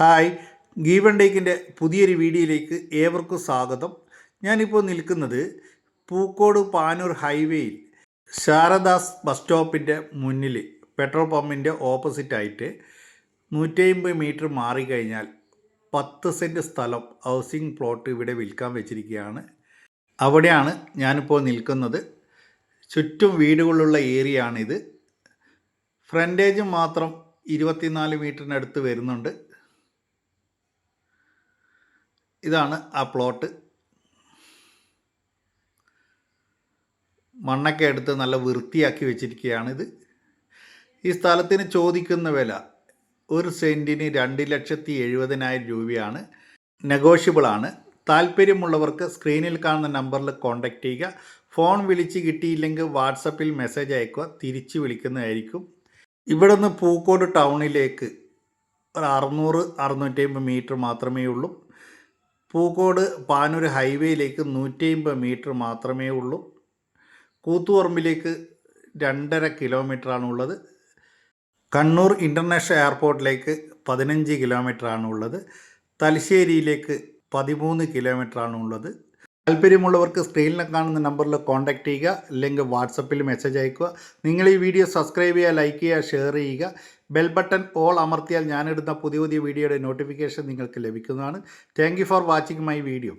Hi given ഡേക്കിന്റെ പുതിയൊരു വീഡിയോയിലേക്ക് ഏവർക്കും സ്വാഗതം. ഞാനിപ്പോൾ നിൽക്കുന്നത് പൂക്കോട് പാനൂർ ഹൈവേയിൽ ശാരദാസ് ബസ് സ്റ്റോപ്പിന്റെ മുന്നിൽ പെട്രോൾ പമ്പിന്റെ ഓപ്പോസിറ്റായിട്ട് നൂറ്റമ്പത് മീറ്റർ മാറിക്കഴിഞ്ഞാൽ പത്ത് സെന്റ് സ്ഥലം ഹൗസിംഗ് പ്ലോട്ട് ഇവിടെ വിൽക്കാൻ വെച്ചിരിക്കുകയാണ്. അവിടെയാണ് ഞാനിപ്പോൾ നിൽക്കുന്നത്. ചുറ്റും വീടുകളുള്ള ഏരിയ ആണിത് ഫ്രണ്ടേജ് മാത്രം ഇരുപത്തിനാല് മീറ്ററിനടുത്ത് വരുന്നുണ്ട്. ഇതാണ് ആ പ്ലോട്ട്. മണ്ണൊക്കെ എടുത്ത് നല്ല വൃത്തിയാക്കി വെച്ചിരിക്കുകയാണിത്. ഈ സ്ഥലത്തിന് ചോദിക്കുന്ന വില ഒരു സെന്റിന് രണ്ട് ലക്ഷത്തി എഴുപതിനായിരം രൂപയാണ്. നെഗോഷ്യബിളാണ് താല്പര്യമുള്ളവർക്ക് സ്ക്രീനിൽ കാണുന്ന നമ്പറിൽ കോൺടാക്റ്റ് ചെയ്യുക. ഫോൺ വിളിച്ച് കിട്ടിയില്ലെങ്കിൽ വാട്സപ്പിൽ മെസ്സേജ് അയക്കുക. തിരിച്ച് വിളിക്കുന്നതായിരിക്കും. ഇവിടെ നിന്ന് പൂക്കോട് ടൗണിലേക്ക് ഒരു അറുന്നൂറ് അറുന്നൂറ്റി അമ്പത് മീറ്റർ മാത്രമേ ഉള്ളൂ. പൂക്കോട് പാനൂർ ഹൈവേയിലേക്ക് നൂറ്റി അമ്പത് മീറ്റർ മാത്രമേ ഉള്ളൂ. കൂത്തുപറമ്പിലേക്ക് രണ്ടര കിലോമീറ്ററാണ് ഉള്ളത് കണ്ണൂർ ഇന്റർനാഷണൽ എയർപോർട്ടിലേക്ക് പതിനഞ്ച് കിലോമീറ്ററാണ് ഉള്ളത് തലശ്ശേരിയിലേക്ക് പതിമൂന്ന് കിലോമീറ്ററാണ് ഉള്ളത് താല്പര്യമുള്ളവർക്ക് സ്ക്രീനിൽ കാണുന്ന നമ്പറിൽ കോൺടാക്റ്റ് ചെയ്യുക. അല്ലെങ്കിൽ വാട്സപ്പിൽ മെസ്സേജ് അയക്കുക നിങ്ങൾ ഈ വീഡിയോ സബ്സ്ക്രൈബ് ചെയ്യുക ലൈക്ക് ചെയ്യുക ഷെയർ ചെയ്യുക. ബെൽ ബട്ടൺ ഓൾ അമർത്തിയാൽ ഞാനിടുന്ന പുതിയ പുതിയ വീഡിയോയുടെ നോട്ടിഫിക്കേഷൻ നിങ്ങൾക്ക് ലഭിക്കുന്നതാണ്. Thank for watching my video